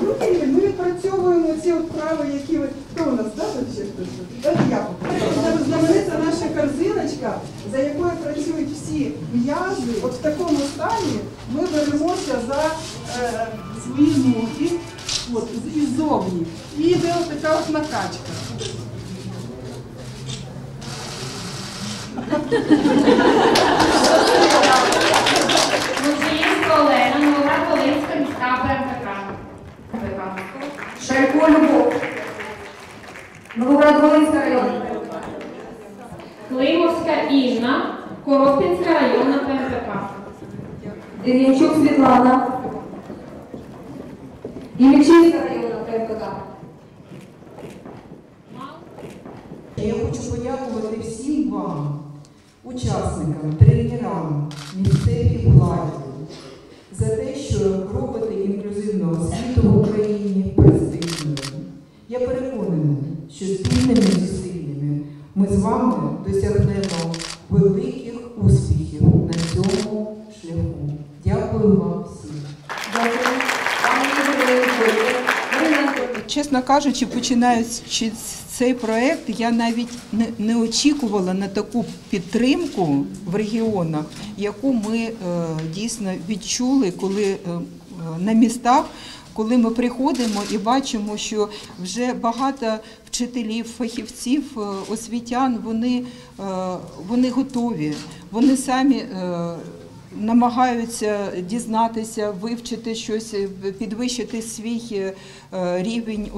Друзі, ми відпрацьовуємо ці вправи, які ви. Хто у нас, тут ще хтось? Давайте я покажу. Знаменита наша корзиночка, за якою працюють всі м'язи. От в такому стані ми беремося за е, свої ноги, от, іззовні. І йде от така от накачка. Новоград-Волинська районна. Климовська Інна, Коропінська районна ПМПК. Дем'янчук Світлана. Ємічинська районна ПМКК. Я хочу подякувати всім вам, учасникам, тренерам, місцевій владі, за те, що робите інклюзивну освіту в Україні престижною. Я переконана, що спільними зусиллями ми з вами досягнемо великих успіхів на цьому шляху. Дякую вам всім. Чесно кажучи, починаючи цей проект, я навіть не, не очікувала на таку підтримку в регіонах, яку ми е, дійсно відчули, коли е, е, на містах. Коли ми приходимо і бачимо, що вже багато вчителів, фахівців, е, освітян, вони, е, вони готові, вони самі е, намагаються дізнатися, вивчити щось, підвищити свій е, рівень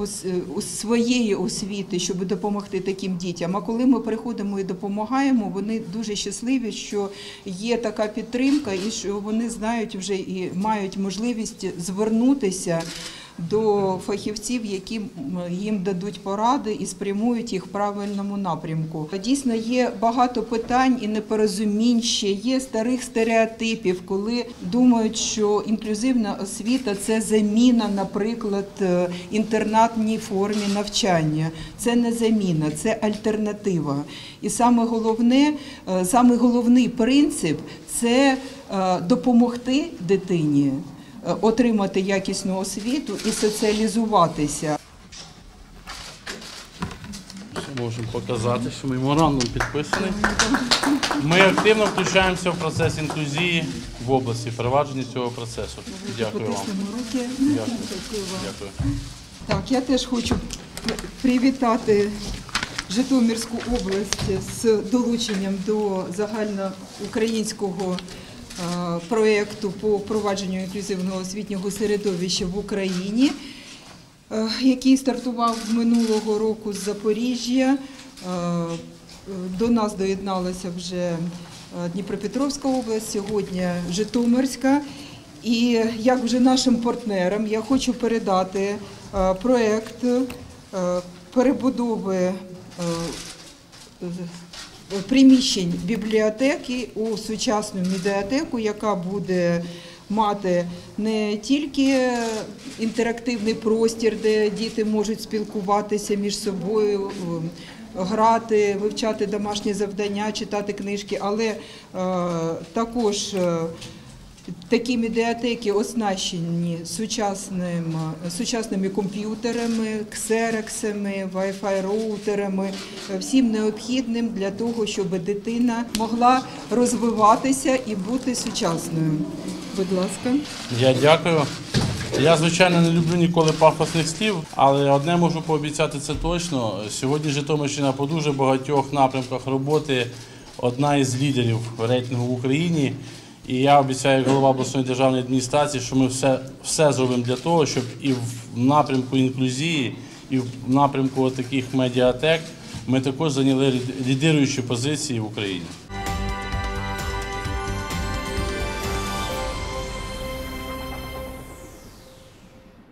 своєї освіти, щоб допомогти таким дітям. А коли ми приходимо і допомагаємо, вони дуже щасливі, що є така підтримка, і що вони знають вже і мають можливість звернутися. До фахівців, які їм дадуть поради і спрямують їх в правильному напрямку. Дійсно, є багато питань і непорозумінь ще є старих стереотипів, коли думають, що інклюзивна освіта це заміна, наприклад, е, інтернатній формі навчання. Це не заміна, це альтернатива. І саме головне, е, саме головний принцип це е, допомогти дитині отримати якісну освіту і соціалізуватися. Можемо показати, що меморандум підписаний. Ми активно включаємося в процес інклюзії в області, впровадження цього процесу. Дякую вам. Дякую. Дякую Так, я теж хочу привітати Житомирську область з долученням до загальноукраїнського е, проєкту по впровадженню інклюзивного освітнього середовища в Україні, е, який стартував минулого року з Запоріжжя. Е, До нас доєдналася вже е, Дніпропетровська область, сьогодні Житомирська. І як вже нашим партнерам я хочу передати е, проект е, перебудови е, приміщень бібліотеки у сучасну медіатеку, яка буде мати не тільки інтерактивний простір, де діти можуть спілкуватися між собою. е, Грати, вивчати домашні завдання, читати книжки, але е, також е, Такі медіатеки оснащені сучасним, сучасними комп'ютерами, ксерексами, Wi-Fi роутерами, всім необхідним для того, щоб дитина могла розвиватися і бути сучасною. Будь ласка. Я дякую. Я, звичайно, не люблю ніколи пафосних слів, але одне можу пообіцяти це точно. Сьогодні Житомирщина по дуже багатьох напрямках роботи одна із лідерів рейтингу в Україні. І я обіцяю як голова обласної державної адміністрації, що ми все, все зробимо для того, щоб і в напрямку інклюзії, і в напрямку таких медіатек ми також зайняли лідируючі позиції в Україні.